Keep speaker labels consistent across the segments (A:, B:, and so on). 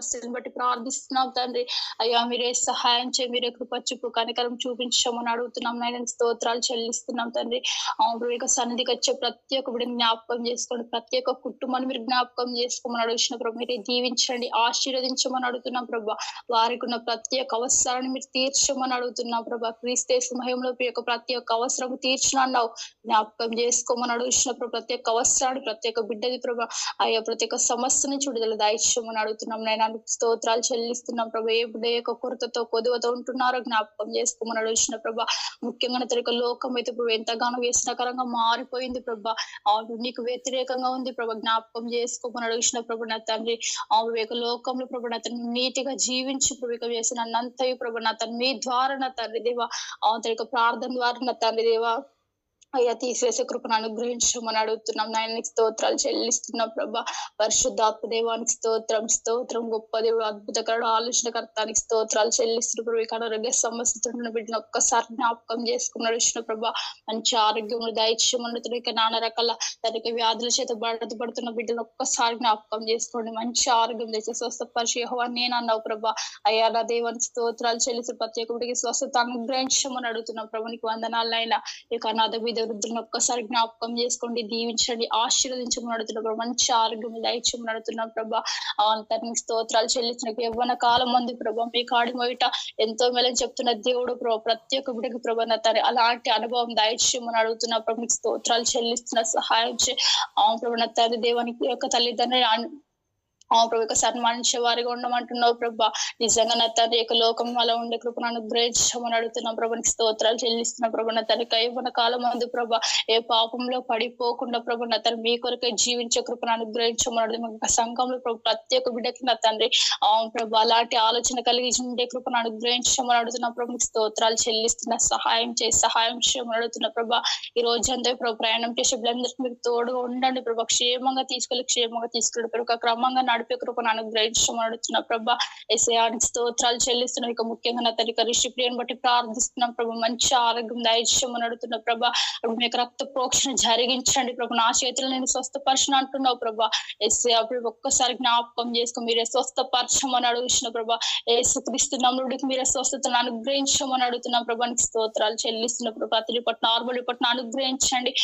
A: పరిస్థితిని బట్టి ప్రార్థిస్తున్నాం తండ్రి. అయ్యా మీరే సహాయం చే మీరే కృప చూపు కనికరం చూపించమని అడుగుతున్నాం. నాయన స్తోత్రాలు చెల్లిస్తున్నాం తండ్రి. అవును ఇక సన్నిధికి వచ్చే ప్రతి ఒక్క బిడ్డని జ్ఞాపకం చేసుకోండి. ప్రతి ఒక్క కుటుంబాన్ని మీరు జ్ఞాపకం చేసుకోమని అడుగుతున్న ప్రభు మీరే దీవించండి ఆశీర్వదించమని అడుగుతున్నాం ప్రభా. వారికి ఉన్న ప్రతి ఒక్క అవసరాన్ని మీరు తీర్చమని అడుగుతున్నాం ప్రభా. క్రీస్తేసు మహిమలో యొక్క ప్రతి ఒక్క అవసరం తీర్చినన్నావు జ్ఞాపకం చేసుకోమని అడుగుతున్న ప్రభు ప్రతి ఒక్క అవసరాన్ని ప్రతి ఒక్క బిడ్డది ప్రభా అయ్యా ప్రతి ఒక్క సమస్యని నుంచి దాయిచ్చమని అడుగుతున్నాం. అడుగుతున్నాం నేను స్తోత్రాలు చెల్లిస్తున్నాం ప్రభా. ఏ బిడ్డ యొక్క కొరతతో కొదువతో ఉంటున్నారో జ్ఞాపకం చేసుకోమని అడుగుతున్న ప్రభా. ముఖ్యంగా తన లోకం అయితే ప్రభు ఎంతగానో వ్యసనకరంగా మారిపోయింది ప్రభా. అవును నీకు వ్యతిరేకంగా ఉంది ప్రభా. జ్ఞాపకం చేసుకోమని అడిగిన ప్రభు నా తండ్రి. అవును యొక్క లోకంలో ప్రభు నా తను నీతిగా జీవించి ప్రభు ఇక చేసిన అన్నంతయు ప్రభు నా తను మీ ద్వారా నా తండ్రి దేవా. అవును తన ప్రార్థన ద్వారా నా తండ్రి దేవా. అయ్యా తీసివేసే కృపను అనుగ్రహించమని అడుగుతున్నాం నాయనకి స్తోత్రాలు చెల్లిస్తున్నాం ప్రభా. పరిశుద్ధాత్మదేవానికి స్తోత్రం స్తోత్రం గొప్ప దేవుడు అద్భుతకరుడు ఆలోచనకర్తానికి స్తోత్రాలు చెల్లిస్తున్న ప్రభు. ఇక ఆరోగ్య సమస్యతో బిడ్డను ఒక్కసారి జ్ఞాపకం చేసుకున్నాడు విష్ణు ప్రభా. మంచి ఆరోగ్యం దయచేయమన్నతుడు ఇక నానా రకాల తనకి వ్యాధుల చేత బాధపడుతున్న బిడ్డను ఒక్కసారి జ్ఞాపకం చేసుకోండి. మంచి ఆరోగ్యం తెచ్చి స్వస్థపరిచి యెహోవా నేను అన్నావు ప్రభా. అయ్యా నా దేవానికి స్తోత్రాలు చెల్లిసి ప్రత్యేక బిడ్డకి స్వస్థత అనుగ్రహించమని అడుగుతున్నాం ప్రభునికి వందనాలైనా ఇక అనాథ మీద వృద్ధులను ఒక్కసారి జ్ఞాపకం చేసుకోండి. దీవించండి. ఆశీర్వదించమని అడుగుతున్నాం ప్రభా మంచి ఆరోగ్యం దయచేయమని అడుగుతున్నాం ప్రభా తనకి స్తోత్రాలు చెల్లించిన యవ్వన కాలం మంది ప్రభా. మీ కాడి మొయట ఎంతో మేలని చెప్తున్న దేవుడు ప్రభా ప్రతి ఒక్క బిడ్డకి ప్రభా తన అలాంటి అనుభవం దయచేయమని అడుగుతున్న ప్రభు మీకు స్తోత్రాలు చెల్లిస్తున్న సహాయం చే అవును ప్రభు నా తల్లి దేవానికి యొక్క తల్లిదండ్రులు ఆ ప్రభు యొక్క సన్మానించే వారిగా ఉండమంటున్నావు ప్రభా. నిజంగా నా తండ్రి యొక్క లోకం అలా ఉండే కృపను అనుగ్రహించమని అడుగుతున్నాం ప్రభునికి స్తోత్రాలు చెల్లిస్తున్న ప్రభు. నా తన కైవన కాలం మందు ప్రభా. ఏ పాపంలో పడిపోకుండా ప్రభు నా తను మీ కొరకే జీవించే కృపను అనుగ్రహించమని అడుగుతున్నాం. సంఘంలో ప్రభు ప్రతి ఒక్క బిడ్డకి నా తండ్రి. ఆ ప్రభు అలాంటి ఆలోచన కలిగి ఉండే కృపను అనుగ్రహించమని అడుగుతున్న ప్రభునికి స్తోత్రాలు చెల్లిస్తున్న సహాయం చేసి సహాయం చేయమని అడుగుతున్న ప్రభా. ఈ రోజు అంతా ప్రభు ప్రయాణం చేసే బిడ్డలందరికీ మీరు తోడుగా ఉండండి ప్రభా. క్షేమంగా తీసుకెళ్ళి క్షేమంగా తీసుకెళ్ళి ప్రభు. క్రమంగా నడిపే కృపను అనుగ్రహించమని ప్రభా. ఎసయానికి స్తోత్రాలు చెల్లిస్తున్నాం ఇక ముఖ్యంగా నా తల్లి రిషి బట్టి ప్రార్థిస్తున్నాం ప్రభా. మంచి ఆరోగ్యం దయచేయమని అడుగుతున్న ప్రభా. మీకు రక్త ప్రోక్షణ జరిగించండి ప్రభు. నా చేతులు నేను స్వస్థపరచను అంటున్నావు ప్రభా. ఎస్ఏ అప్పుడు ఒక్కసారి జ్ఞాపకం చేసుకుని మీరే స్వస్థపరచమని అడుగుతున్న ప్రభా. ఏసుక్రీస్తు నమ్ముడికి మీరే స్వస్థతను అనుగ్రహించమని అడుగుతున్నాం ప్రభానికి స్తోత్రాలు చెల్లిస్తున్న ప్రభా. తిరిగి పట్ల నార్మల్ పట్ల అనుగ్రహించండి.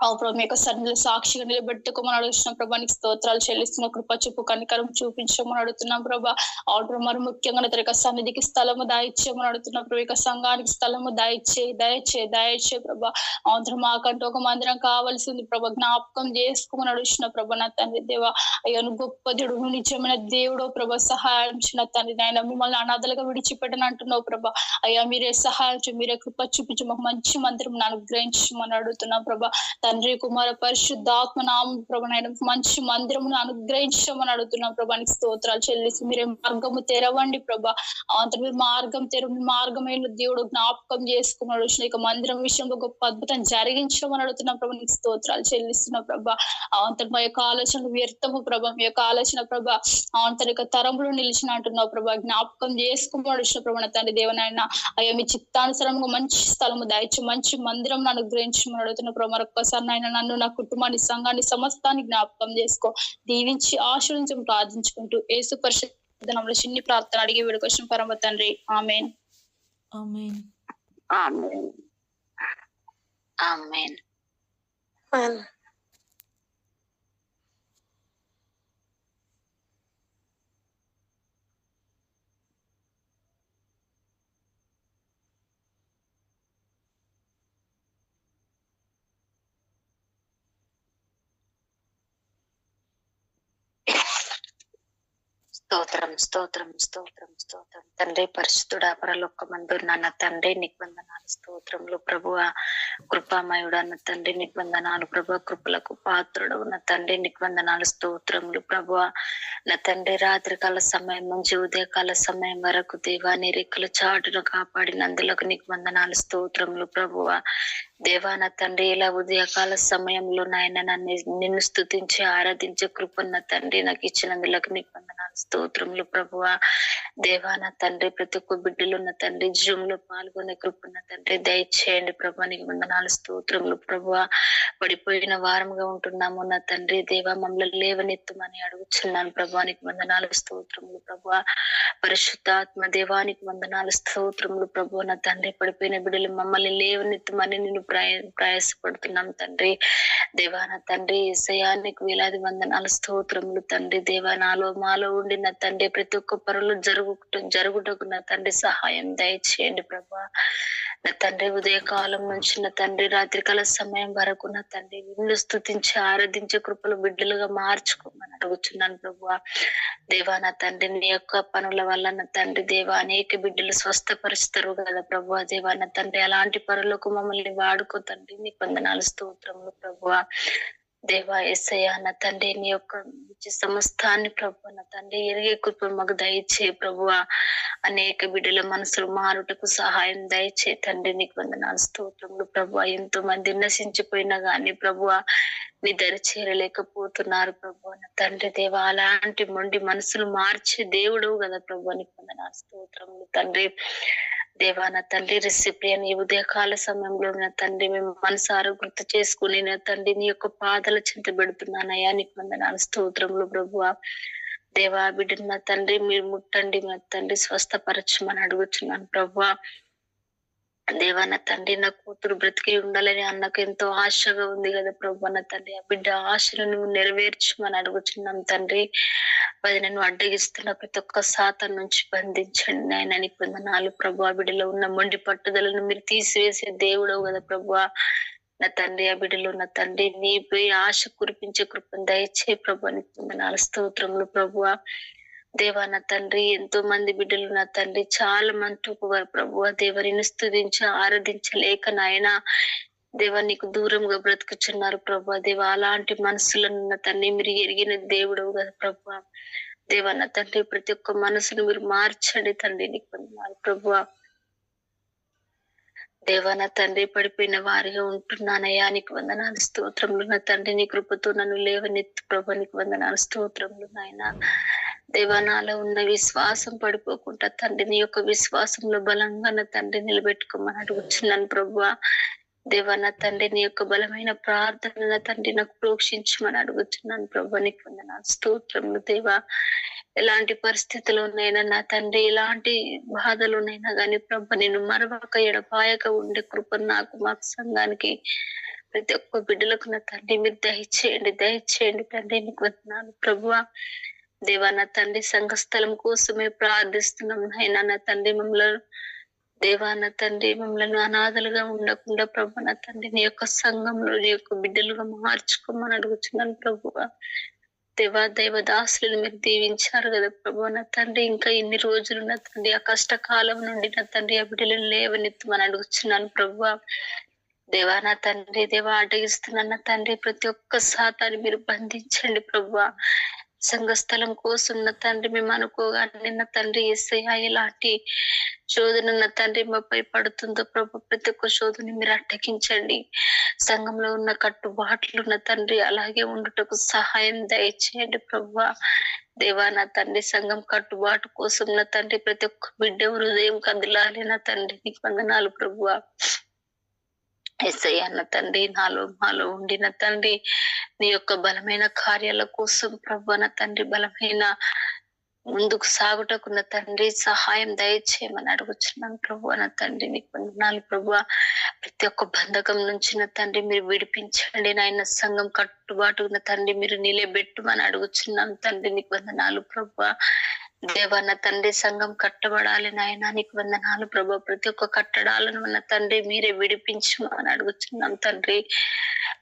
A: ఆ ప్రభు యొక్క సన్నిధిలో సాక్షిగా నిలబెట్టుకోమని అడుగుతున్నాం. నీకు స్తోత్రాలు చెల్లిస్తున్న. కృప చూపు కనికరం చూపించమని అడుగుతున్నాం. ప్రభా ఆర్డర్ మరి ముఖ్యంగా నా యొక్క సన్నిధికి స్థలము దాయిచ్చేయమని అడుగుతున్నాం. ప్రభు యొక్క సంఘానికి స్థలము దాయిచ్చే దయచే దయచే ప్రభా. ఆంధ్ర మాకంటూ ఒక మందిరం కావాల్సింది ప్రభా జ్ఞాపకం చేసుకోమని అడుగుతున్న. ప్రభా నా తండ్రి దేవా అయ్యను గొప్ప దేవుడు నిజమైన దేవుడు ప్రభా సహాయం చిన్న తండ్రి నాయన మిమ్మల్ని అనాథలుగా విడిచిపెట్టని అంటున్నావు ప్రభా. అయ్యా మీరే సహాయం మీరే కృప చూపించి మాకు మంచి మందిరం అనుగ్రహించమని అడుగుతున్నాం. ప్రభా తండ్రి కుమార పరిశుద్ధాత్మ నామ ప్రభనైన మంచి మందిరమును అనుగ్రహించమని అడుగుతున్నాం ప్రభానికి స్తోత్రాలు చెల్లిసి మీరే మార్గము తెరవండి ప్రభా. అంత మీరు మార్గం తెరవ మార్గమైన దేవుడు జ్ఞాపకం చేసుకున్నాడు వచ్చిన ఇక మందిరం విషయంలో గొప్ప అద్భుతం జరిగించమని అడుగుతున్నాం ప్రభానికి స్తోత్రాలు చెల్లిస్తున్న ప్రభా. అంత మా యొక్క ఆలోచన వ్యర్థము ప్రభా. మీ యొక్క ఆలోచన ప్రభా అంతరిక యొక్క తరములు నిలిచిన అంటున్నావు ప్రభా. జ్ఞాపకం చేసుకోమని వచ్చిన ప్రభా తండ్రి దేవనాయన. అయ్యా మీ చిత్తానుసరంగా మంచి స్థలము దయచి మంచి మందిరం అనుగ్రహించమని అడుగుతున్న ప్రభా. మరొక్కసారి నాయన నన్ను నా కుటుంబాన్ని సంఘాన్ని సమస్తాన్ని జ్ఞాపకం చేసుకో. దీవించి ఆశ్రయించం ప్రార్థించుకుంటూ ఏసు పరిశుద్ధంలో చిన్ని ప్రార్థన అడిగి వీడికొచ్చిన పరమ తండ్రి. ఆమెన్.
B: ఆమెన్.
C: ఆమేన్. ఆమేన్. స్తోత్రం స్తోత్రం స్తోత్రం స్తోత్రం. తండ్రి పరిశుద్ధుడా పరలోకమందు నాన్న తండ్రి నీకు వందనాలు స్తోత్రములు ప్రభువ కృపామయుడు అన్న తండ్రి నీకు వందనాలు ప్రభు కృపలకు పాత్రుడు నా తండ్రి నీకు వందనాలు స్తోత్రములు ప్రభువ. నా తండ్రి రాత్రికాల సమయం నుంచి ఉదయకాల సమయం వరకు దేవా నీ రెక్కలు చాటును కాపాడినందులకు నీకు వందనాలు స్తోత్రములు ప్రభువ. దేవా నా తండ్రి ఇలా ఉదయకాల సమయంలో నాయన నన్ను నిన్ను స్తుతించి ఆరాధించే కృపన్న తండ్రి నాకు ఇచ్చినందులకు నీకు వందనాలు స్తోత్రములు ప్రభువా. దేవా నా తండ్రి ప్రతి ఒక్క బిడ్డలు ఉన్న తండ్రి జూమ్లో పాల్గొనే కృపన్న తండ్రి దయచేయండి ప్రభు నీకు వందనాలు స్తోత్రములు ప్రభువా. పడిపోయిన వారముగా ఉంటున్నాము నా తండ్రి దేవా మమ్మల్ని లేవనెత్తమని అడుగుచున్నాను ప్రభానికి వందనాలు స్తోత్రములు ప్రభువ. పరిశుద్ధాత్మ దేవానికి వందనాలు స్తోత్రములు ప్రభు నా తండ్రి. పడిపోయిన బిడ్డలు మమ్మల్ని లేవనెత్తమని నేను ప్రయ ప్రయాసపడుతున్నాం తండ్రి. దేవాన తండ్రి సయానికి వేలాది వందనాలు స్తోత్రములు తండ్రి. దేవానాలో మాలో ఉండిన తండ్రి ప్రతి ఒక్క పనులు జరుగు జరుగుటకున్న తండ్రి సహాయం దయచేయండి ప్రభా. నా తండ్రి ఉదయకాలం నుంచి నా తండ్రి రాత్రికాల సమయం వరకు నా తండ్రి నిన్ను స్థుతించి ఆరాధించే కృపలు బిడ్డలుగా మార్చుకోమని అడుగుతున్నాను ప్రభు దేవా నా తండ్రి నీ యొక్క పనుల వల్ల నా తండ్రి దేవా అనేక బిడ్డలు స్వస్థపరుస్తారు కదా ప్రభు దేవా నా తండ్రి అలాంటి పనులకు మమ్మల్ని వాడుకో తండ్రి. నీ పొందనాలు స్తోత్రములు ప్రభు దేవా ఎస్ఐయా నా తండ్రి నీ యొక్క సమస్తాన్ని ప్రభు నా తండ్రి ఎరిగే కృప మాకు దయచే ప్రభు అనేక బిడ్డల మనసులు మారుటకు సహాయం దయచే తండ్రి నీకు వందనాలు స్తోత్రములు ప్రభు ఎంతో మంది నశించిపోయినా గాని ప్రభు నీ దరి చేరలేకపోతున్నారు ప్రభు నా తండ్రి దేవా అలాంటి మొండి మనసులు మార్చే దేవుడు కదా ప్రభు నీకు వందనాలు స్తోత్రములు తండ్రి. దేవా నా తండ్రి రెసిపియన్ ఈ ఉదయకాల సమయంలో నా తండ్రి మేము మనసారా గుర్తు చేసుకుని నా తండ్రి నీ యొక్క పాదల చింత పెడుతున్నానయ్యా. నీకు వందనాలు స్తోత్రములు ప్రభు దేవా బిడ్డ నా తండ్రి మీరు ముట్టండి నా తండ్రి స్వస్థపరచమని అడుగుతున్నాను ప్రభు దేవా నా తండ్రి నా కూతురు బ్రతికి ఉండాలని అన్నకు ఎంతో ఆశగా ఉంది కదా ప్రభు నా తండ్రి. ఆ బిడ్డ ఆశను నువ్వు నెరవేర్చమని అడుగుచున్నాం తండ్రి. అది నేను అడ్డగిస్తున్న ప్రతి ఒక్క శాతం నుంచి బంధించండి నాయన నీకు నాలుగు ప్రభు. ఆ బిడ్డలో ఉన్న మొండి పట్టుదలను మీరు తీసివేసే దేవుడవు కదా ప్రభు. నా తండ్రి ఆ బిడ్డలో ఉన్న తండ్రి నీపై ఆశ కురిపించే కృపను దయచే ప్రభు అని నాలుగు స్తోత్రములు ప్రభు. దేవా నా తండ్రి ఎంతో మంది బిడ్డలు నా తండ్రి చాలా మంది ప్రభు దేవ నిన్ను స్థుతించి ఆరాధించలేక నాయన దేవ నీకు దూరంగా బ్రతుకుచున్నారు ప్రభు దేవ అలాంటి మనసులను నా తండ్రి మీరు ఎరిగిన దేవుడు కదా ప్రభు. దేవ నా తండ్రి ప్రతి ఒక్క మనసును మీరు మార్చండి తండ్రి నీకు వందనాలు ప్రభు. దేవా నా తండ్రి పడిపోయిన వారిగా ఉంటున్నానయ్యా నీకు వందనాలు స్తోత్రములు. నా తండ్రి నీ కృపతో నన్ను లేవనెత్తు ప్రభు నీకు వందనాలు స్తోత్రములు నాయన. దేవా నాలో ఉన్న విశ్వాసం పడిపోకుండా తండ్రిని యొక్క విశ్వాసంలో బలంగా నా తండ్రి నిలబెట్టుకోమని అడుగుచున్నాను ప్రభు దేవా నా తండ్రి నీ యొక్క బలమైన ప్రార్థన నా తండ్రి నాకు ప్రోక్షించమని అడుగుతున్నాను ప్రభు నీకు వందనాలు స్తోత్రం దేవా. ఎలాంటి పరిస్థితుల్లోనైనా నా తండ్రి ఎలాంటి బాధలునైనా కానీ ప్రభు నేను మరవక ఎడపాయక ఉండే కృప నాకు మా సంఘానికి ప్రతి ఒక్క బిడ్డలకు నా తండ్రి మీరు దయచేయండి దయచేయండి తండ్రి. నీకు వందనాలు ప్రభువా. దేవా నా తండ్రి సంఘ స్థలం కోసమే ప్రార్థిస్తున్నాం నాయన. నా తండ్రి మమ్మల్ని దేవా నా తండ్రి మమ్మల్ని అనాథలుగా ఉండకుండా ప్రభు నా తండ్రి నీ యొక్క సంఘంలో నీ యొక్క బిడ్డలుగా మార్చుకోమని అడుగుతున్నాను ప్రభు దేవా దైవ దాసులను మీరు దీవించారు కదా ప్రభు. నా తండ్రి ఇంకా ఎన్ని రోజులు నా తండ్రి ఆ కష్టకాలం నుండి నా తండ్రి ఆ బిడ్డలను లేవనెత్తమని అడుగుతున్నాను ప్రభు దేవా నా తండ్రి దేవా అడ్డగిస్తున్నాను నా తండ్రి ప్రతి ఒక్క శాతాన్ని మీరు బంధించండి ప్రభు సంఘ స్థలం కోసం తండ్రి మేము అనుకోగా నిన్న తండ్రి ఎస్ఐ ఎలాంటి శోధన నా తండ్రి మాపై పడుతుందో ప్రభు ప్రతి ఒక్క శోధన మీరు అట్టగించండి సంఘంలో ఉన్న కట్టుబాట్లు నా తండ్రి అలాగే ఉండుటకు సహాయం దయచేయండి ప్రభు. దేవా నా తండ్రి సంఘం కట్టుబాటు కోసం నా తండ్రి ప్రతి ఒక్క బిడ్డ హృదయం కదిలాలి నా తండ్రి నీకు వందనాలు ప్రభువా ఎస్ఐ అన్న తండ్రి నాలో మాలో ఉండిన తండ్రి నీ యొక్క బలమైన కార్యాల కోసం ప్రభు నా తండ్రి బలమైన ముందుకు సాగుటకున్న తండ్రి సహాయం దయచేయమని అడుగుచున్నాను ప్రభు అన్న తండ్రి నీకు వందనాలు ప్రభు. ప్రతి ఒక్క బంధకం నుంచి నా తండ్రి మీరు విడిపించండి నాయన సంఘం కట్టుబాటు ఉన్న తండ్రి మీరు నిలబెట్టుమని అడుగుచున్నాం తండ్రి నీకు వందనాలు ప్రభు. దేవన్న తండ్రి సంఘం కట్టబడాలి నాయన. నీకు వందనాలు ప్రభు. ప్రతి ఒక్క కట్టడాలను ఉన్న తండ్రి మీరే విడిపించమని అడుగుతున్నాం తండ్రి.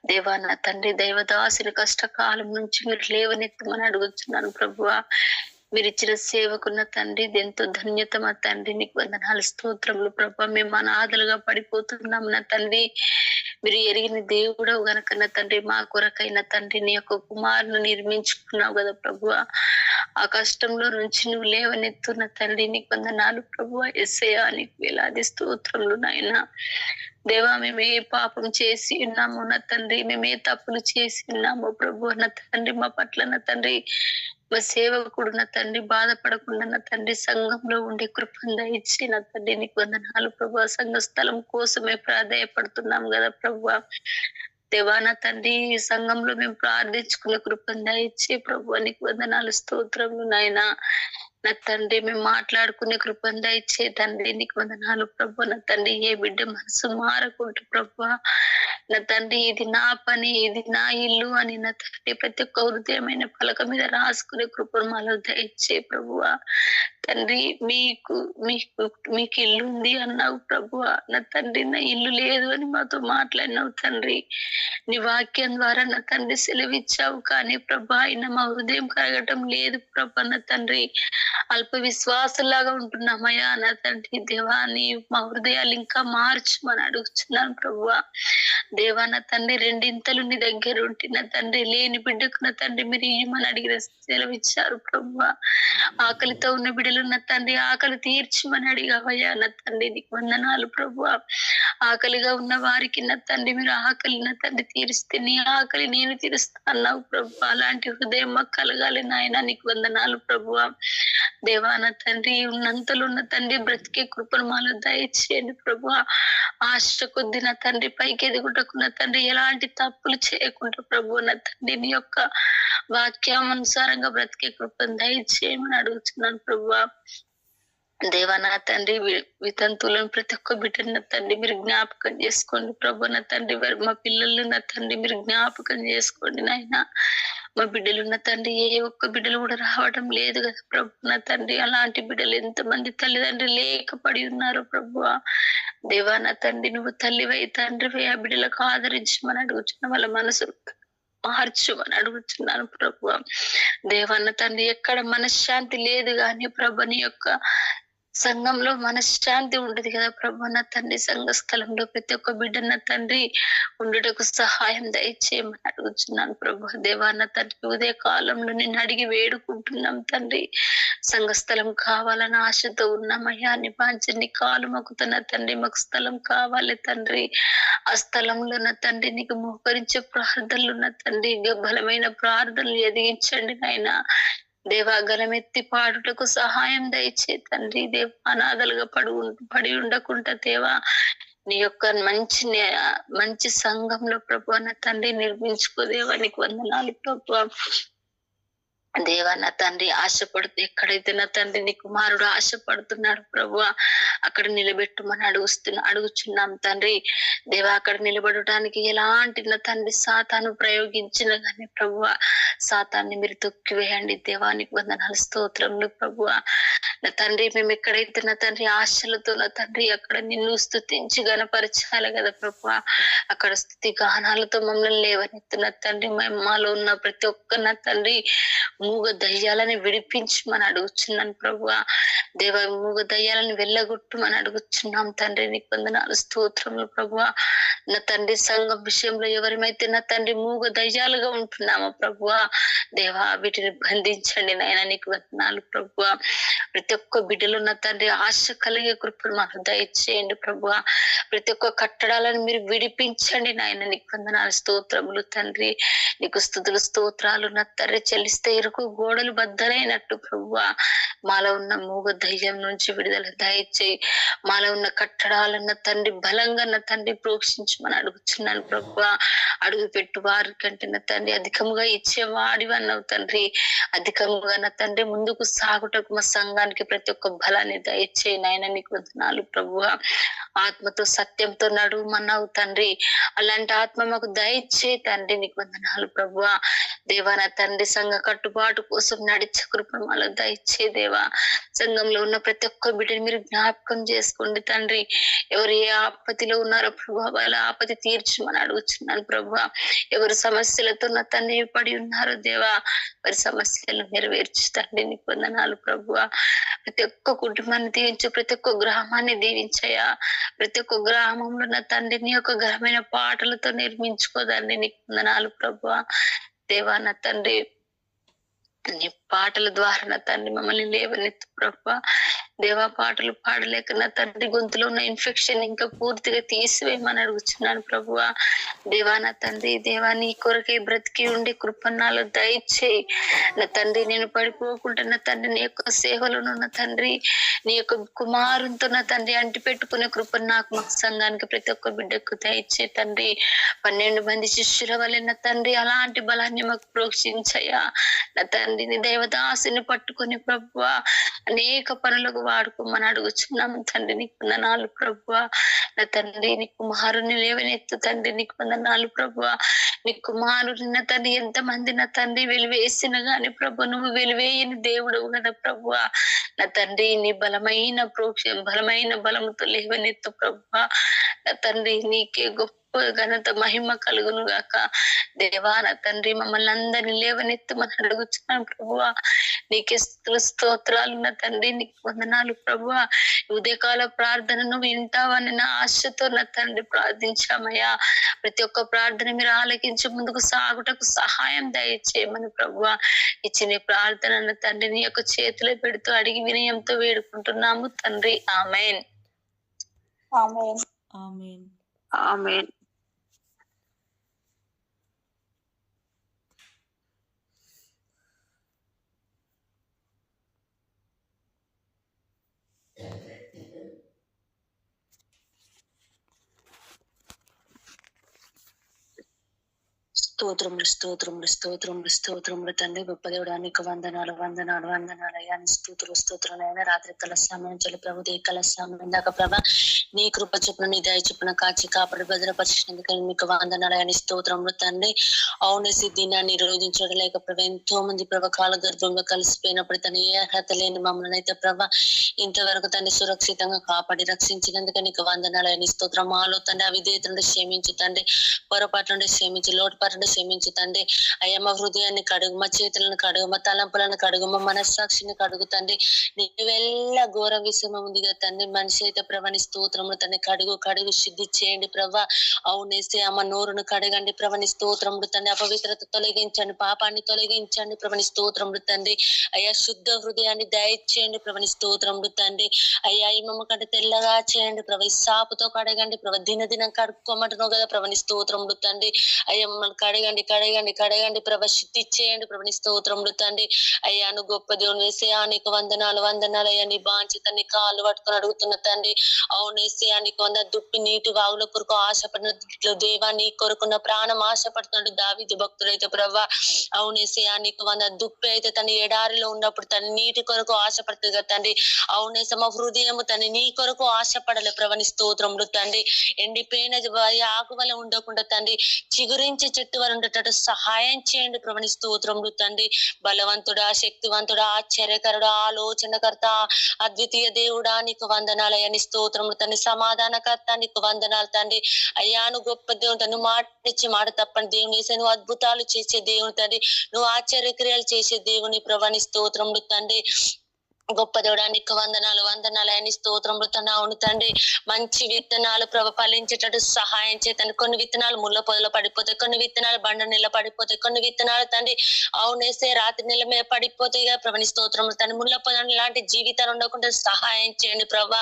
C: దేవాన్న తండ్రి దైవదాసుని కష్టకాలం నుంచి మీరు లేవనెత్తమని అడుగుతున్నాను ప్రభువ మీరు ఇచ్చిన సేవకున్న తండ్రి ఎంతో ధన్యత మా తండ్రి. నీకు వందనాలు స్తోత్రములు ప్రభు. మేము అనాథలుగా పడిపోతున్నాం నా తండ్రి. మీరు ఎరిగిన దేవుడవు గనక నా తండ్రి మా కొరకైన తండ్రి నీ యొక్క కుమారుని నిర్మించుకున్నావు కదా ప్రభు ఆ కష్టంలో నుంచి నువ్వు లేవనెత్తున్న తండ్రి నీకు వందనాలు ప్రభు ఎస్ఐయా నీకు వేలాది స్తోత్రములు నాయన. దేవా మేము ఏ పాపం చేసి ఉన్నాము? నా తండ్రి మేము ఏ తప్పులు చేసి ఉన్నాము? ప్రభు నా తండ్రి మా పట్ల నా తండ్రి మా సేవకుడు నా తండ్రి బాధపడకుండా నా తండ్రి సంఘంలో ఉండే కృపంద ఇచ్చి నా తండ్రి నీకు వందనాలు ప్రభు. సంఘ స్థలం కోసమే ప్రాధాయపడుతున్నాం కదా ప్రభు. దేవాన తండ్రి ఈ సంఘంలో మేము ప్రార్థించుకునే కృపంద ఇచ్చి ప్రభు నీకు వందనాలు స్తోత్రములు నాయనా. నా తండ్రి మేము మాట్లాడుకునే కృపంద ఇచ్చే తండ్రి నీకు వందనాలు ప్రభు. నా తండ్రి ఏ బిడ్డ మనసు మారకుంటూ ప్రభు. నా తండ్రి ఇది నా పని ఇది నా ఇల్లు అని నా తండ్రి ప్రతి ఒక్క హృదయమైన పలక మీద రాసుకునే కృపను మాలో దయచే ప్రభువ తండ్రి మీకు మీకు మీకు ఇల్లు ఉంది అన్నావు ప్రభువ నా తండ్రి నా ఇల్లు లేదు అని మాతో మాట్లాడినావు తండ్రి. నీ వాక్యం ద్వారా నా తండ్రి సెలవిచ్చావు కానీ ప్రభా అయినా మా హృదయం కరగటం లేదు ప్రభా నా తండ్రి. అల్ప విశ్వాసలాగా ఉంటున్నామయ్యా నా తండ్రి దేవా నీ మా హృదయాలు ఇంకా మార్చమని అడుగుతున్నాను ప్రభు దేవా నా తండ్రి రెండింతలు నీ దగ్గర ఉంటే నా తండ్రి లేని బిడ్డకు నా తండ్రి మీరు ఇయ్యమని అడిగిన సెలవిచ్చారు ప్రభు ఆకలితో ఉన్న బిడ్డలు నా తండ్రి ఆకలి తీర్చమని అడిగావయ్యా. నా తండ్రి నీకు వందనాలు ప్రభు ఆకలిగా ఉన్న వారికి నా తండ్రి మీరు ఆకలి నా తండ్రి తీరిస్తే నీ ఆకలి నేను తీరుస్తా అన్నావు ప్రభు అలాంటి హృదయం మాకు కలగాలి నాయన నీకు వందనాలు ప్రభు దేవా నా తండ్రి ఉన్నంతలో ఉన్న తండ్రి బ్రతికే కృపను మాలో దయచేయండి ప్రభు. ఆశ కొద్ది నా తండ్రి పైకి ఎదుగుటకు నా తండ్రి ఎలాంటి తప్పులు చేయకుండా ప్రభు నా తండ్రి నీ యొక్క వాక్యం అనుసారంగా బ్రతికే కృపను దయచేయమని అడుగుతున్నాను ప్రభు. దేవా నా తండ్రి వితంతువులను ప్రతి ఒక్క బిడ్డను నా తండ్రి మీరు జ్ఞాపకం చేసుకోండి ప్రభు. నా తండ్రి మా పిల్లలు నా తండ్రి మీరు జ్ఞాపకం చేసుకోండి నాయన. మా బిడ్డలు ఉన్న తండ్రి ఏ ఒక్క బిడ్డలు కూడా రావడం లేదు కదా ప్రభు. నా తండ్రి అలాంటి బిడ్డలు ఎంతమంది తల్లిదండ్రులు లేకపడి ఉన్నారు ప్రభు. దేవా నా తండ్రి నువ్వు తల్లివై తండ్రివై ఆ బిడ్డలకు ఆదరించమని అడుగుతున్న వాళ్ళ మనసు మార్చమని అడుగుతున్నాను ప్రభు. దేవన్న తండ్రి ఎక్కడ మనశ్శాంతి లేదు కానీ ప్రభు నీ యొక్క సంఘంలో మనశ్శాంతి ఉంటది కదా ప్రభు. నా తండ్రి సంఘ స్థలంలో ప్రతి ఒక్క బిడ్డ నా తండ్రి ఉండుటకు సహాయం దయచేయమని అడుగుతున్నాను ప్రభు. దేవాన్న తండ్రి ఉదయ కాలంలో నేను అడిగి వేడుకుంటున్నాం తండ్రి. సంఘ స్థలం కావాలని ఆశతో ఉన్నామయ్యా. నీ పాంచని కాలు మొక్కుతున్న తండ్రి మాకు స్థలం కావాలి తండ్రి. ఆ స్థలంలో నా తండ్రి నీకు మోకరించే ప్రార్థనలు నా తండ్రి. బలమైన ప్రార్థనలు ఎదిగించండి నాయన. దేవా గలమెత్తి పాడుటకు సహాయం దయచే తండ్రి. దేవ అనాథలుగా పడు పడి ఉండకుండా దేవా నీ యొక్క మంచి మంచి సంఘంలో ప్రభు అన్న తండ్రి నిర్మించుకోదేవా నీకు వందనాలు ప్రభు. దేవా నా తండ్రి ఆశపడుతూ ఎక్కడైతే నా తండ్రి నీ కుమారుడు ఆశపడుతున్నాడు ప్రభు అక్కడ నిలబెట్టమని అడుగుతున్నా అడుగుచున్నాం తండ్రి. దేవా అక్కడ నిలబడటానికి ఎలాంటి నా తండ్రి సాతాను ప్రయోగించిన కానీ ప్రభు సాతాన్ని మీరు తొక్కివేయండి. దేవానికి వందనాలు స్తోత్రములు ప్రభు. నా తండ్రి మేము ఎక్కడైతే నా తండ్రి ఆశలతో నా తండ్రి అక్కడ నిన్ను స్థుతించి గనపరచాలి కదా ప్రభు. అక్కడ స్థుతి గానాలతో మమ్మల్ని లేవనెత్తున్న తండ్రి మేము మాలో ఉన్న ప్రతి ఒక్క నా తండ్రి మూగ దయ్యాలని విడిపించమని అడుగుచున్నాను ప్రభు దేవ మూగ దయ్యాలను వెళ్ళగొట్టమని అడుగుచున్నాం తండ్రి. నీకు వందనాలు స్తోత్రములు ప్రభు నా తండ్రి సంఘం విషయంలో ఎవరిమైతే నా తండ్రి మూగ దయ్యాలుగా ఉంటున్నామో ప్రభు దేవా వీటిని బంధించండి నాయన. నీకు వందనాలు ప్రభు ప్రతి ఒక్క బిడ్డలు నా తండ్రి ఆశ కలిగే కృపను మాకు దయచేయండి ప్రభు ప్రతి ఒక్క కట్టడాలను మీరు విడిపించండి నాయన. నీకు వందనాలు స్తోత్రములు తండ్రి. నీకు స్థుతులు స్తోత్రాలు నా తండ్రి చెల్లిస్తే ఇరుకు గోడలు బద్దలైనట్టు ప్రభు మాలో ఉన్న మూగ ధైర్యం నుంచి విడుదల దయచేయి మాలో ఉన్న కట్టడాలన్న తండ్రి బలంగా నా తండ్రి ప్రోక్షించమని అడుగుచున్నాను ప్రభు అడుగు పెట్టు వారి కంటే నా తండ్రి అధికముగా ఇచ్చేవాడి అన్నావు తండ్రి. అధికముగా నా తండ్రి ముందుకు సాగుటకు మా సంఘానికి ప్రతి ఒక్క బలాన్ని దయచేయి నాయన నీకు వందనాలు ప్రభు ఆత్మతో సత్యంతో నడుమన్నావు తండ్రి. అలాంటి ఆత్మ మాకు దయచే తండ్రి నీకు వందనాలు ప్రభు దేవా తండ్రి సంఘ అలవాటు కోసం నడిచే కృపను మాలో దయచే దేవా. సంఘంలో ఉన్న ప్రతి ఒక్క బిడ్డని మీరు జ్ఞాపకం చేసుకోండి తండ్రి. ఎవరు ఏ ఆపతిలో ఉన్నారో ప్రభు వాళ్ళ ఆపతి తీర్చమని అడుగుతున్నాను ప్రభా. ఎవరు సమస్యలతో నా తండ్రి పడి ఉన్నారో దేవా వారి సమస్యలను నెరవేర్చు తండ్రి నీకు వందనాలు ప్రభు. ప్రతి ఒక్క కుటుంబాన్ని దీవించు ప్రతి ఒక్క గ్రామాన్ని దీవించయా ప్రతి ఒక్క గ్రామంలో నా తండ్రిని ఒక యొక్క గ్రహమైన పాటలతో నిర్మించుకోదండి నీకు వందనాలు ప్రభు. దేవా నా తండ్రి నీ పాటల ద్వారా తండ్రి మమ్మల్ని లేవనెత్తు ప్రభు.
B: దేవా పాటలు పాడలేక నా తండ్రి గొంతులో ఉన్న ఇన్ఫెక్షన్ ఇంకా పూర్తిగా తీసివేయమని అడుగుతున్నాను ప్రభువా. దేవా నా తండ్రి దేవా నీ కొరకే బ్రతికి ఉండి కృపణాలు దయచేయి. నా తండ్రి నేను పడిపోకుండా నా తండ్రి నీ యొక్క సేవలను నా తండ్రి నీ యొక్క కుమారునితో నా తండ్రి అంటి పెట్టుకునే కృప నాకు మాకు సంఘానికి ప్రతి ఒక్క బిడ్డకు దయచే తండ్రి. పన్నెండు మంది శిష్యుల వల్ల నా తండ్రి అలాంటి బలాన్ని మాకు ప్రోక్షించయ్యా. నా తండ్రిని దేవదాసుని పట్టుకొని ప్రభు అనేక పనులకు వాడుకోమని అడుగుచున్నాము తండ్రి నీకు వందనాలు ప్రభు నా తండ్రి నీ కుమారుని లేవనెత్తు తండ్రి నీకు వందనాలు ప్రభు నీ కుమారుని నా తండ్రి ఎంత మంది నా తండ్రి వెలివేసిన గాని ప్రభు నువ్వు వెలివేయని దేవుడు కదా ప్రభు నా తండ్రి నీ బలమైన ప్రోక్ష బలమైన బలముతో లేవనెత్తు ప్రభు నా తండ్రి నీకే గొప్ప ఘనత మహిమ కలుగును గాక. దేవా నా తండ్రి మమ్మల్ని అందరినీ లేవనెత్తమని అడుగుతున్నాను ప్రభువా. నీకే స్తోత్రాలు నా తండ్రి నీకు వందనాలు ప్రభువా. ఉదయకాల ప్రార్థనను వింటావని నా ఆశతో నా తండ్రి ప్రార్థించామయ్యా. ప్రతి ఒక్క ప్రార్థన మీరు ఆలకించి ముందుకు సాగుటకు సహాయం దయచేయమని ప్రభువా. ఇచ్చిన ఈ ప్రార్థన నా తండ్రి నీ యొక్క చేతిలో పెడుతూ అడిగి వినయంతో వేడుకుంటున్నాము తండ్రి. ఆమెన్.
A: ఆమె
D: ఆమెన్.
B: ఆమెన్. స్తోత్రములు స్తోత్రములు స్తోత్రములు స్తోత్రములు తండ్రి. గొప్ప దేవుడానికి వందనాలు వందనాలు వందనాలు అయ్యా. స్తోత్రులు రాత్రి కల సమయం చలి ప్రభు దే కల సమయం దాకా ప్రభ. నీ కృప చొప్పున నీ దయ చొప్పున కాచి కాపాడి భద్రపరిచినందుకు మీకు వందనాలు అని స్తోత్రములు తండ్రి. అవును సిద్ధినాన్ని నిరోధించడం. లేక ప్రభ ఎంతో మంది ప్రభ కాల గర్భంలో కలిసిపోయినప్పుడు తన ఏ అర్హత లేని మమ్మల్ని అయితే ప్రభ ఇంతవరకు తన్ని సురక్షితంగా కాపాడి రక్షించినందుకు నీకు వందనాలు అని స్తోత్రం మాలో తండ్రి. అవిధేత నుండి క్షమించు తండ్రి. పొరపాటు నుండి క్షమించి. లోటుపాటు నుండి క్షమించు తండ్రి అయ్యా మా హృదయాన్ని కడుగు మా చేతులను కడుగు మా తలంపులను కడుగు మా మనస్సాక్షిని కడుగు తండ్రి. నీవెల్ల ఘోర విషయం ఉంది కదా తండ్రి. మనిషి అయితే ప్రభాని స్తోత్రములు తండ్రి. కడుగు కడుగు శుద్ధి చేయండి ప్రభా. అవునేసి అమ్మ నోరును కడగండి ప్రభని స్తోత్రములు తండ్రి. అపవిత్రత తొలగించండి పాపాన్ని తొలగించండి ప్రభని స్తోత్రములు తండ్రి. అయ్యా శుద్ధ హృదయాన్ని దయచేయండి ప్రభని స్తోత్రములు తండ్రి. అయ్యా ఈ మమ్మ కంటే తెల్లగా చేయండి ప్రభ సాపుతో కడగండి ప్రభ. దినదినం కడుక్కోమంటున్నావు కదా ప్రభని స్తోత్రములు తండ్రి. అయ్యా మమ్మల్ని కడగండి కడగండి కడగండి. ప్రభ శుద్ధి చేయండి ప్రభని స్తోత్రములు తండ్రి. అయ్యా నువ్వు గొప్ప దేవుని వేసే నీకు వందనాలు వందనాలు. అయ్యా నీ బాంచిత నీ కాళ్ళు పట్టుకొని అడుగుతున్న తండ్రి. అవునేసే నీకు వంద దుప్పి నీటి వాగుల కొరకు ఆశపడిన దేవా నీ కొరకున్న ప్రాణం ఆశపడుతున్నాడు దావిది భక్తుడైతే ప్రభా. అవునేసే నీకు వంద దుప్పి అయితే తన ఎడారిలో ఉన్నప్పుడు తన నీటి కొరకు ఆశపడుతుంది కదా తండ్రి. అవునేసే మా హృదయము తన నీ కొరకు ఆశపడలే ప్రభని స్తోత్రములు తండ్రి. ఎండిపోయిన ఆకు వల్ల ఉండకుండా తండ్రి. చిగురించి చెట్టు వారు ఉండేటట్టు సహాయం చేయండి. ప్రభుని స్తోత్రములు తండ్రి. బలవంతుడా శక్తివంతుడా ఆశ్చర్యకరుడా ఆలోచనకర్త అద్వితీయ దేవుడా నీకు వందనాలు నీ స్తోత్రములు తండ్రి. సమాధానకర్త నీకు వందనాలు తండ్రి. అయ్యా నువ్వు గొప్ప దేవుని తండ్రి. నువ్వు మాట ఇచ్చి మాట తప్పని దేవుని వేసే నువ్వు అద్భుతాలు చేసే దేవుని తండ్రి. నువ్వు ఆశ్చర్యక్రియలు చేసే దేవుని ప్రభని స్తోత్రములు తండ్రి. గొప్ప దేవుడానికి వందనాలు వందనాలు అని స్తోత్రములు తన అవును తండ్రి. మంచి విత్తనాలు ప్రభ ఫలించేటట్టు సహాయం చేతండి కొన్ని విత్తనాలు ముళ్ళ పొదలో పడిపోతాయి కొన్ని విత్తనాలు బండ నీళ్ళ పడిపోతాయి కొన్ని విత్తనాలు తండ్రి అవునేసే రాత్రి నీళ్ళ మీద పడిపోతాయి కదా ప్రభని స్తోత్రములు తండ్రి ముళ్ళ పొదలు లాంటి జీవితాలు ఉండకుండా సహాయం చేయండి ప్రభా.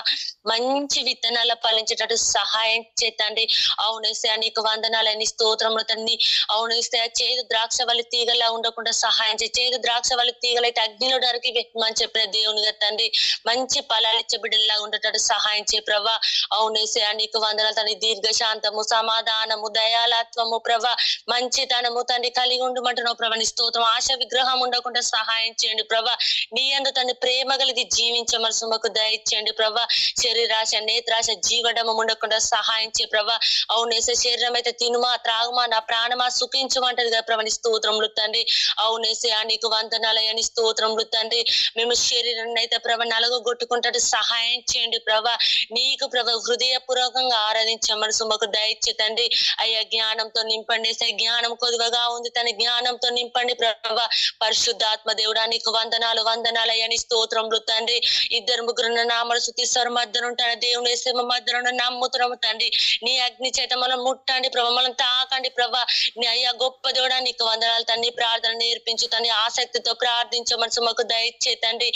B: మంచి విత్తనాలు ఫలించేటట్టు సహాయం చేతండి అవునేసే అనేక వందనాలు అని స్తోత్రములు తండ్రి అవునేస్తే చేదు ద్రాక్ష వల్లి తీగలా ఉండకుండా సహాయం చేయి. చేదు ద్రాక్ష వల్లి తీగలైతే అగ్నిలో నరికి మంచి చెప్పిన దేవునిగా తండ్రి మంచి ఫలాలు ఇచ్చే బిడ్డల్లా ఉండేటట్టు సహాయం చేయ ప్రభా. అవునేసే నీకు వందనాలు తండ్రి. దీర్ఘశాంతము సమాధానము దయాలత్వము ప్రభా. మంచితనము తండ్రి కలిగి ఉండమంటున్నావు ప్రభా. నీ స్తోత్రం ఆశ విగ్రహం ఉండకుండా సహాయం చేయండి ప్రభా. నీ అందు తండ్రి ప్రేమ కలిగి జీవించమని సుమకు దయచేయండి ప్రభా. శరీరాశ నేత్రాశ జీవడము ఉండకుండా సహాయం చేయ ప్రభా. అవునేసే శరీరం అయితే తినుమా త్రాగుమా నా ప్రాణమా సుఖించమంటది కదా ప్రభా. నీ స్తోత్రములు తండ్రి. అవునేసే నీకు వందనాలయని స్తోత్రములు తండ్రి. మేము శరీరాన్ని అయితే ప్రభ నలగొట్టుకుంటే సహాయం చేయండి ప్రభా. నీకు ప్రభ హృదయపూర్వకంగా ఆరాధించమని సుమకు దయచే తండ్రి. అయ్యా జ్ఞానంతో నింపండి. జ్ఞానం కొద్దిగా ఉంది తన జ్ఞానంతో నింపండి ప్రభ. పరిశుద్ధాత్మ దేవుడా నీకు వందనాలు వందనాలు అయ్యని స్తోత్రములు తండ్రి. ఇద్దరు ముగ్గురు నామలు శుతిస్తారు మధ్యన ఉంటాడు దేవుని వేసే మధ్యన నమ్ముతున్నాము తండ్రి. నీ అగ్ని చేత మనం ముట్టండి ప్రభ మనం తాకండి ప్రభ. నీ అయ్యా గొప్ప దేవుడా నీకు వందనాలు తండ్రి. ప్రార్థన నేర్పించు తండ్రి. ఆసక్తితో ప్రార్థించమని సుమకు దయచే తండ్రి.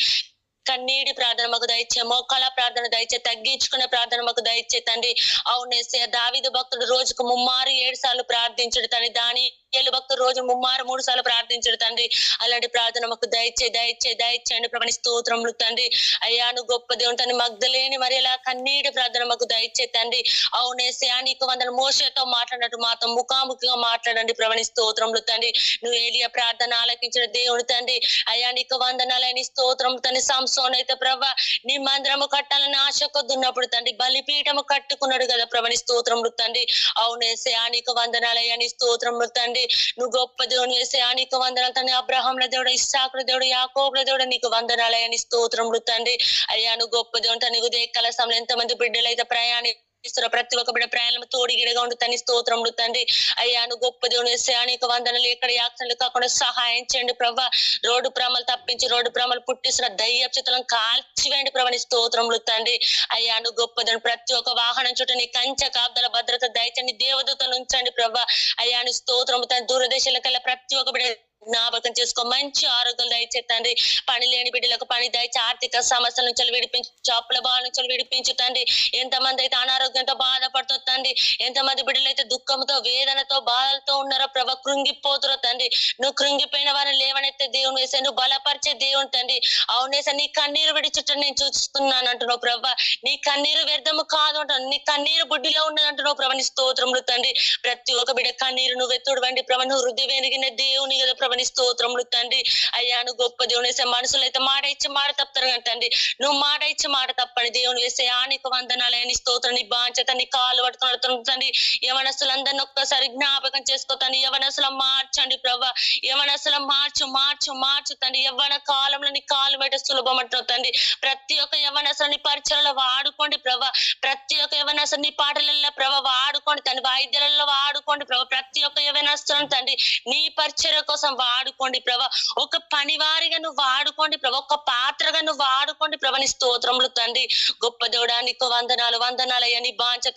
B: కన్నీటి ప్రార్థన మాకు దయచే మోకాల ప్రార్థన దయచే తగ్గించుకునే ప్రార్థన మాకు దయచే తండ్రి. అవునేసే దావిదు భక్తుడు రోజుకు ముమ్మారు ఏడు సార్లు ప్రార్థించడు తండ్రి. దాని ఏళ్ళు భక్తులు రోజు ముమ్మారు మూడు సార్లు ప్రార్థించడు తండ్రి. అలాంటి ప్రార్థన మాకు దయచే దయచే దయచేయండి ప్రభని స్తోత్రములు తండ్రి. అయ్యా నువ్వు గొప్ప దేవుని తండ్రి. మగ్ధలేని మరి ఇలా కన్నీటి ప్రార్థన మాకు దయచే తండ్రి. అవునేసే నీకు వందన మోసతో మాట్లాడినట్టు మాతో ముఖాముఖిగా మాట్లాడండి ప్రభని స్తోత్రములు తండ్రి. నువ్వు ఏలియా ప్రార్థన ఆలకించిన దేవుని తండ్రి. అయ్యా నీకు వందనాలని స్తోత్రం తండ్రి. సంసోన్ అయితే ప్రభా నీ మందిరము కట్టాలని ఆశ కొద్దున్నప్పుడు తండ్రి. బలిపీఠము కట్టుకున్నాడు కదా ప్రభని స్తోత్రములు తండ్రి. అవునేసే నీకు వందనాలయ్యా నీ స్తోత్రములు తండ్రి. నువ్వు గొప్ప దేవుని వేసే నీకు వందనాలు తండ్రి. అబ్రహాంల దేవుడు ఇస్సాకుల దేవుడు యాకోబుల దేవుడు నీకు వందనాలయ్యా నీ స్తోత్రములు తండ్రి. అయ్యా నువ్వు గొప్ప దేవుని తండ్రి. నీకు దేకల సమయంలో ఎంతమంది బిడ్డలు అయితే ప్రయాణి ఇస్తున్న ప్రతి ఒక్క బిడ్డ ప్రయాణం తోడిగిడగా ఉండు తని స్తోత్రములు తండ్రి. అయ్యా నువ్వు గొప్ప దేవుని వేసే అనేక వందనలు. ఎక్కడ యాక్సిడెంట్లు కాకుండా సహాయం చేయండి ప్రభా. రోడ్డు భ్రమలు తప్పించి రోడ్డు భ్రమలు పుట్టిస్తున్న దయ్యప్చితులను కాల్చివేయండి ప్రభా. నీ స్తోత్రములు తండ్రి. అయ్యా నువ్వు గొప్ప దేవుని ప్రతి ఒక్క వాహనం చుట్టూ నీ కంచె కాపుదల భద్రత దయచండి దేవదూతలు ఉంచండి ప్రభా. అయ్యా నీ స్తోత్రము తండ్రి. దూరదేశాలకల్లా ప్రతి ఒక్క బిడ్డ జ్ఞాపకం చేసుకో. మంచి ఆరోగ్యం దయచే తండ్రి. పని లేని బిడ్డలకు పని దయచే ఆర్థిక సమస్యల నుంచి విడిపించు. అప్పుల బాధ నుంచి విడిపించు తండ్రి. ఎంతమంది అయితే అనారోగ్యంతో బాధపడుతూ తండ్రి. ఎంతమంది బిడ్డలు అయితే దుఃఖంతో వేదనతో బాధలతో ఉన్నారో ప్రభ కృంగిపోతురో తండ్రి. నువ్వు కృంగిపోయిన వారిని లేవనెత్తే దేవుని వేసే నువ్వు బలపరిచే దేవుని తండ్రి. అవునేసా నీ కన్నీరు విడిచుట నేను చూస్తున్నాను అంటున్నావు ప్రభ. నీ కన్నీరు వ్యర్థము కాదు అంటాను నీ కన్నీరు బుడ్డిలో ఉన్నది అంటున్నావు ప్రభ. నీ స్తోత్రములు తండ్రి. ప్రతి ఒక్క బిడ్డ కన్నీరు నువ్వు ఎత్తుడు వండి ప్రభ. నువ్వు హృదయ వెనిగిన దేవుని కదా ప్రభ. నీ స్తోత్రములు తండ్రి. అయ్యా నువ్వు గొప్ప దేవుని వేసే మనుషులు అయితే మాట ఇచ్చి మాట తప్పుతారు కానీ తండ్రి. నువ్వు మాట ఇచ్చి మాట తప్పని దేవుని వేసే ఆనిక వందనాలయ స్తోత్రం నీ బాధ్యత నీ కాలు పట్టుకుని తండ్రి. యవనస్తులందరిని ఒక్కసారి జ్ఞాపకం చేసుకోతండి యవనస్తుల మార్చండి ప్రభా. యవనస్తుల మార్చు మార్చు మార్చు తండ్రి. యవ్వన కాలంలో నీ కాలు బయట సులభం అంటున్నావు తండ్రి. ప్రతి ఒక్క యవనస్తుని పరిచయలో వాడుకోండి ప్రభా. ప్రతి ఒక్క యవనస్తుని పాటలలో ప్రభా వాడుకోండి తండ్రి. వాయిద్యాలలో వాడుకోండి ప్రభా. ప్రతి ఒక్క యవనస్తులను తండ్రి. నీ పరిచయ కోసం వాడుకోండి ప్రభా. ఒక పనివారిగా నువ్వు వాడుకోండి ప్రభా. ఒక పాత్రగా నువ్వు వాడుకోండి ప్రభా నీ స్తోత్రములు తండ్రి. గొప్ప దేవుడా నీకు వందనాలు వందనాలు నీ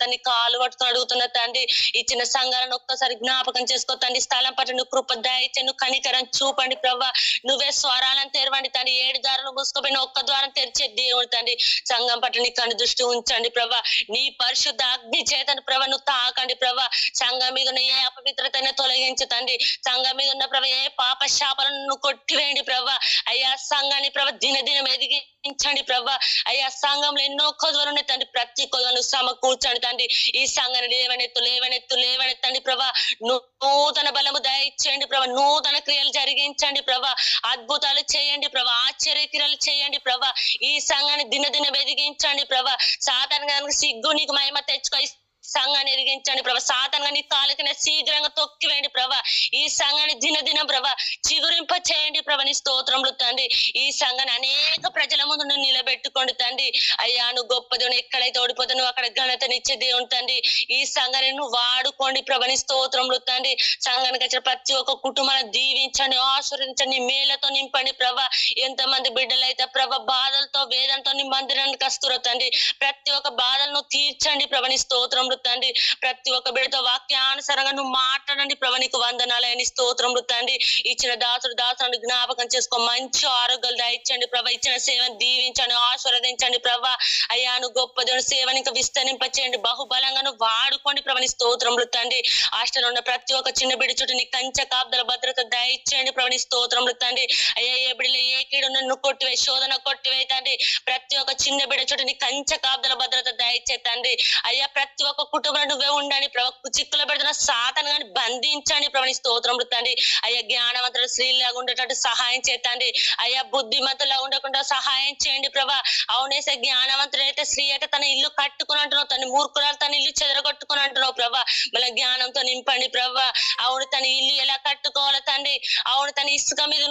B: నీ కాలు పట్టుకుని అడుగుతున్న తండ్రి. ఇచ్చిన సంఘాలను ఒక్కసారి జ్ఞాపకం చేసుకో తండ్రి. స్థలం పట్ల నువ్వు కృప దయచే నువ్వు కనికరం చూపండి ప్రభా. నువ్వే స్వరాలను తెరవండి తండ్రి. ఏడు దారులు మూసుకుపోయిన ఒక్క ద్వారం తెరిచే దేవుడు తండ్రి. సంఘం పట్ల నీ కను దృష్టి ఉంచండి ప్రభా. నీ పరిశుద్ధ అగ్ని చేతను ప్రభా నువ్వు తాకండి ప్రభా. సంఘం మీద ఉన్న ఏ అపవిత్రతను తొలగించు తండ్రి. సంఘం మీద ఉన్న ప్రభా ఏ పాప శాపలను కొట్టివేయండి ప్రభా. అయ్యా సంఘాన్ని ప్రభా దినదినం ఎదిగించండి ప్రభా. అయ్యా సంఘంలో ఎన్నో కొదవలు ఉన్నాయి తండ్రి. ప్రతి కొదవను సమకూర్చండి తండ్రి. ఈ సంఘాన్ని లేవనెత్తు లేవనెత్తు లేవనెత్తండి ప్రభా. నూతన బలము దయచేయండి ప్రభా. నూతన క్రియలు జరిగించండి ప్రభా. అద్భుతాలు చేయండి ప్రభా. ఆశ్చర్య క్రియలు చేయండి ప్రభా. ఈ సంఘాన్ని దినదిన వెదిగించండి ప్రభా. సాధారణంగా సిగ్గు నీకు మహిమ తెచ్చుకో సంఘాన్ని ఎదిగించండి ప్రభా. సాధారణంగా నీ కాలికిన శీఘ్రంగా తొక్కివేయండి ప్రభా. ఈ సంఘాన్ని దినదినం ప్రభా చిగురింప చేయండి ప్రభా. నీ స్తోత్రములు తండ్రి. ఈ సంఘాన్ని అనేక ప్రజల ముందు నువ్వు నిలబెట్టుకోండి తండ్రి. అయ్యా నువ్వు గొప్ప దేవుని ఎక్కడైతే ఓడిపోతా నువ్వు అక్కడ ఘనతనిచ్చే దేవుని తండ్రి. ఈ సంఘాన్ని నువ్వు వాడుకోండి ప్రభని స్తోత్రములు తండ్రి. సంఘానికి వచ్చిన ప్రతి ఒక్క కుటుంబాన్ని దీవించండి ఆశ్రయించండి మేలతో నింపండి ప్రభా. ఎంతమంది బిడ్డలైతే ప్రభ బాధలతో వేదంతో నీ మందిరానికి వస్తురో తండ్రి. ప్రతి ఒక్క బాధలను తీర్చండి ప్రభని స్తోత్రములు తండ్రి. ప్రతి ఒక్క బిడ్డతో వాక్యానుసారంగా నువ్వు మాట్లాడండి ప్రభా నీకు వందనాలని స్తోత్రములు తండ్రి. ఇచ్చిన దాసుడు దాసుని జ్ఞాపకం చేసుకో. మంచి ఆరోగ్యాలు దయచండి ప్రభా. ఇచ్చిన సేవను దీవించండి ఆశీర్వదించండి ప్రభా. అయ్యా నువ్వు గొప్ప దేవుని సేవని ఇంకా విస్తరింపచేయండి. బహుబలంగాను నువ్వు వాడుకోండి ప్రభా నీ స్తోత్రములు తండ్రి. హాస్టల్ ఉన్న ప్రతి ఒక్క చిన్న బిడ్డ చుట్టూ నీ కంచె కాపుదల భద్రత దయచేయండి ప్రభా నీ స్తోత్రములు తండ్రి. అయ్యా ఏ బిడ్డలో ఏ కీడు నన్ను కొట్టివే శోధన కొట్టివే తండ్రి. ప్రతి ఒక్క చిన్న బిడ్డ చుట్టూ నీ కంచె కాపుదల భద్రత దయచే తండ్రి. అయ్యా ప్రతి ఒక్క కుటుంబం నువ్వే ఉండండి ప్రభా. చిక్కులో పెడుతున్న సాతను కానీ బంధించండి ప్రభు స్తోత్రం తండ్రి అయ్యా జ్ఞానవంతుల స్త్రీలాగా ఉండేటట్టు సహాయం చేతండి అయ్యా బుద్ధిమంతులా ఉండకుండా సహాయం చేయండి ప్రభా. అవునేసే జ్ఞానవంతుడు అయితే స్త్రీ అయితే తన ఇల్లు కట్టుకుని అంటున్నావు తన మూర్ఖురాలు తన ఇల్లు చెదరగొట్టుకుని అంటున్నావు ప్రభా. మళ్ళీ జ్ఞానంతో నింపండి ప్రభా. అవును తన ఇల్లు ఎలా కట్టుకోవాలి తండ్రి. అవును తన ఇసుక మీద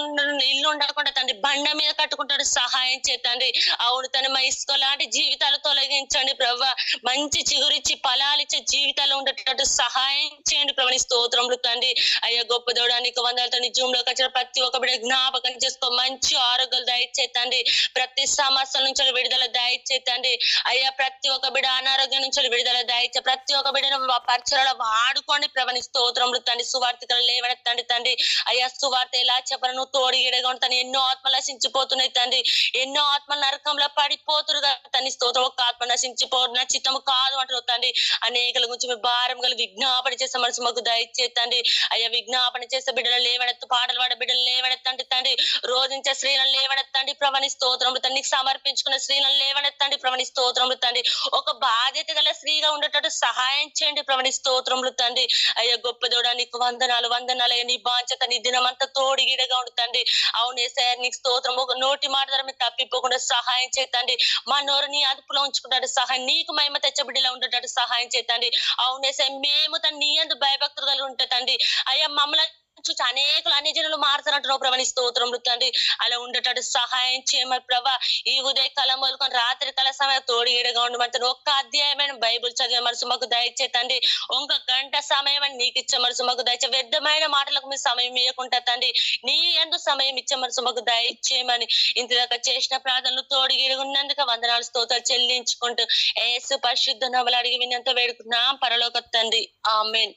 B: ఇల్లు ఉండకుండా తండ్రి బండ మీద కట్టుకుంటాడు సహాయం చేతండి అవును తను తన మా ఇసుక లాంటి జీవితాలతో తొలగించండి ప్రభు. మంచి చిగురిచ్చి ఫలాలిచ్చే జీవితాలు ఉండేటట్టు సహాయం చేయండి ప్రభు. స్తోత్రములు తండ్రి. అయ్యా గొప్ప దూడానికి వందల తండ్రి. జూమ్లోకి వచ్చిన ప్రతి ఒక్క బిడ్డ జ్ఞాపకం చేసుకో. మంచి ఆరోగ్యాలు దయచేతండి ప్రతి సమస్యల నుంచి విడుదల దయచేతండి అయ్యా ప్రతి ఒక్క బిడ్డ అనారోగ్యం నుంచి విడుదల దయచే. ప్రతి ఒక్క బిడ్డను పరిచయలో వాడుకోండి ప్రభు. స్తోత్రములు తండ్రి. సువార్థికలు లేవనెత్తండి తండ్రి అయ్యా సువార్త ఎలా చెప్పను నువ్వు తోడు ఉంటాను ఎన్నో ఆత్మలు నశించిపోతున్నాయి తండ్రి. ఎన్నో ఆత్మలు నరకంలో పడిపోతురుగా తండ్రి. స్తోత్రం. ఒక ఆత్మ నశించిపో చిత్తము కాదు అంటారు తండ్రి. అనేకల గురించి మీ భారం గల విజ్ఞాపన చేసే మనసు మాకు దయచేతండి అయ్యా విజ్ఞాపన చేసే బిడ్డలు లేవనెత్తు పాటలు పాడే బిడ్డలు లేవనెత్తండి తండ్రి. రోధించే స్త్రీలను లేవనెత్తండి ప్రవణి స్తోత్రములు తండ్రి. సమర్పించుకున్న స్త్రీలను లేవనెత్తండి ప్రవణి స్తోత్రములు తండ్రి. ఒక బాధ్యత గల స్త్రీగా ఉండేటట్టు సహాయం చేయండి ప్రవణి స్తోత్రములు తండ్రి. అయ్యా గొప్ప దూడ నీకు వందనాలు వందనాలు. అయ్యా నీ బాధ్యత నీ దినమంతా తోడిగిడగా ఉండుతండి అవును సార్ నీకు స్తోత్రం ఒక నోటి మాట ద్వారా మీరు తప్పిపోకుండా సహాయం చేతండి మా నోరు నీ అదుపులో ఉంచుకుంటాడు సహాయం నీకు మహిమ తెచ్చబడిలా ఉండేటట్టు సహాయం చేతండి అవునేసే మేము తన నీ అందు భయభక్తులు కలిగి ఉంటే తండ్రి. అయ్యా మమ్మల్ని చూసి అనేకులు అన్ని జనులు మారుతున్నట్టు ప్రభా. నీ స్తోత్రం తండ్రి అలా ఉండేటట్టు సహాయం చేయమని ప్రభా. ఈ ఉదయ కాలం మొదలుకొని రాత్రి కాల సమయం తోడు ఈడగా ఉండమంటారు ఒక్క అధ్యాయమైన బైబుల్ చదివే మనసు మాకు దయచేతండి ఒక గంట సమయం అని నీకు ఇచ్చే మనసు మాకు దయచే వ్యర్థమైన మాటలకు మీ సమయం ఇవ్వకుండా తండ్రి. నీ ఎందు సమయం ఇచ్చే మనసు మాకు దయచేయమని ఇంతదాకా చేసిన ప్రార్థనలు తోడు ఉన్నందుకు వందనాలు స్తోత్రాలు చెల్లించుకుంటూ ఏసు పరిశుద్ధ నవలు అడిగి విన్నంత వేడుకున్నాం పరలోక తండ్రి. ఆమెన్.